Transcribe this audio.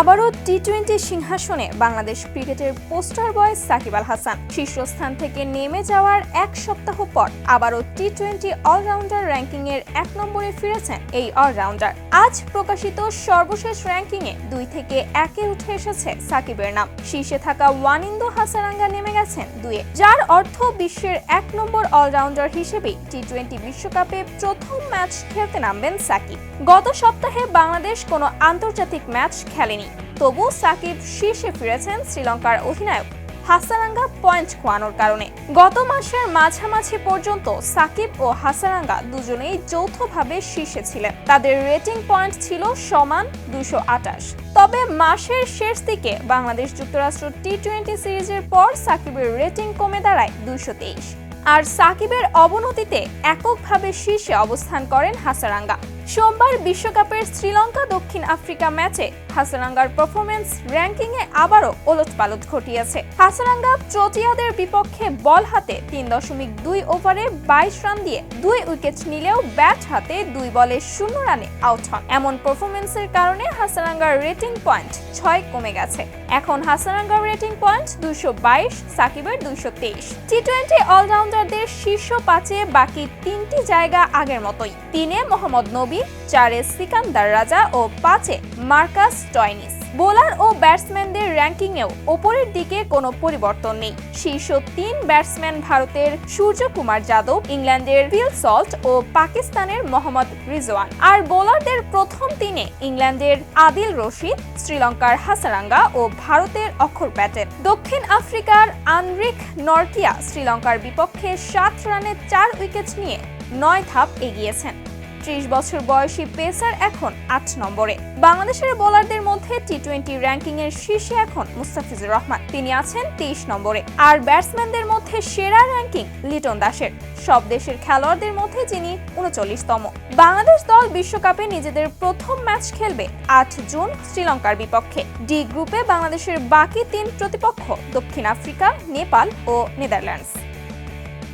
আবারও T twenty সিংহাসনে বাংলাদেশ ক্রিকেটের পোস্টার বয় সাকিব আল হাসান। শীর্ষস্থান থেকে নেমে যাওয়ার এক সপ্তাহ পর আবারও টি টোয়েন্টি অলরাউন্ডার র্যাঙ্কিংয়ের এক নম্বরে ফিরেছেন এই অলরাউন্ডার আজ প্রকাশিত সর্বশেষ র্যাঙ্কিংয়ে দুই থেকে একে উঠে এসেছে সাকিবের নাম। শীর্ষে থাকা ওয়ানিন্দো হাসারাঙ্গা নেমে গেছেন দুয়ে। যার অর্থ বিশ্বের এক নম্বর অলরাউন্ডার হিসেবেই টি টোয়েন্টি বিশ্বকাপে প্রথম ম্যাচ খেলতে নামবেন সাকিব। গত সপ্তাহে বাংলাদেশ কোনো আন্তর্জাতিক ম্যাচ খেলেনি। তবু সাকিব শীর্ষে ফিরেছেন শ্রীলঙ্কার অধিনায়ক হাসারাঙ্গা পয়েন্ট খোয়ানোর কারণে। গত মাসের মাঝামাঝি পর্যন্ত সাকিব ও হাসারাঙ্গা দুজনেই যৌথভাবে শীর্ষে ছিলেন। তাদের রেটিং পয়েন্ট ছিল সমান দুশো তবে মাসের শেষ দিকে বাংলাদেশ যুক্তরাষ্ট্র টি টোয়েন্টি সিরিজের পর সাকিবের রেটিং কমে দাঁড়ায় দুশো আর সাকিবের অবনতিতে এককভাবে শীর্ষে অবস্থান করেন হাসারাঙ্গা। সোমবার বিশ্বকাপের শ্রীলঙ্কা দক্ষিণ আফ্রিকা ম্যাচে হাসারাঙ্গার পারফরমেন্স র্যাঙ্কিংয়ে আবারও ওলটপালট ঘটিয়েছে। হাসারাঙ্গা চটিয়াদের বিপক্ষে বল হাতে তিন দশমিক দুই ওভারে বাইশ রান দিয়ে দুই উইকেট নিলেও ব্যাট হাতে দুই বলে শূন্য রানে আউট হন। এমন পারফরমেন্সের কারণে হাসারাঙ্গার রেটিং পয়েন্ট ছয় কমে গেছে। এখন হাসারাঙ্গার রেটিং পয়েন্ট দুশো বাইশ, সাকিবের দুশো তেইশ। টি টোয়েন্টি অলরাউন্ডারদের শীর্ষ পাঁচে বাকি তিনটি জায়গা আগের মতোই। তিনে মোহাম্মদ নবী, চারে সিকান্দার রাজা ও পাঁচে মার্কাস টয়নিস। বোলার ও ব্যাটসম্যানদের র্যাঙ্কিংয়েও ওপরের দিকে কোনো পরিবর্তন নেই। শীর্ষ তিন ব্যাটসম্যান ভারতের সূর্যকুমার যাদব, ইংল্যান্ডের ফিল সল্ট ও পাকিস্তানের মোহাম্মদ রিজওয়ান। আর বোলারদের প্রথম তিনে ইংল্যান্ডের আদিল রশিদ, শ্রীলঙ্কার হাসারাঙ্গা ও ভারতের অক্ষর প্যাটেল দক্ষিণ আফ্রিকার আনরিক নর্টিয়া শ্রীলঙ্কার বিপক্ষে সাত রানে চার উইকেট নিয়ে নয় ধাপ এগিয়েছেন। ত্রিশ বছর বয়সী পেসার এখন আট নম্বরে। বাংলাদেশের বোলারদের মধ্যে টি টোয়েন্টি র্যাঙ্কিং এর শীর্ষে এখন মুস্তাফিজুর রহমান। তিনি আছেন তেইশ নম্বরে। আর ব্যাটসম্যানদের মধ্যে সেরা র্যাঙ্কিং লিটন দাসের। সব দেশের খেলোয়াড়দের মধ্যে যিনি উনচল্লিশতম। বাংলাদেশ দল বিশ্বকাপে নিজেদের প্রথম ম্যাচ খেলবে আট জুন শ্রীলঙ্কার বিপক্ষে। ডি গ্রুপে বাংলাদেশের বাকি তিন প্রতিপক্ষ দক্ষিণ আফ্রিকা, নেপাল ও নেদারল্যান্ডস।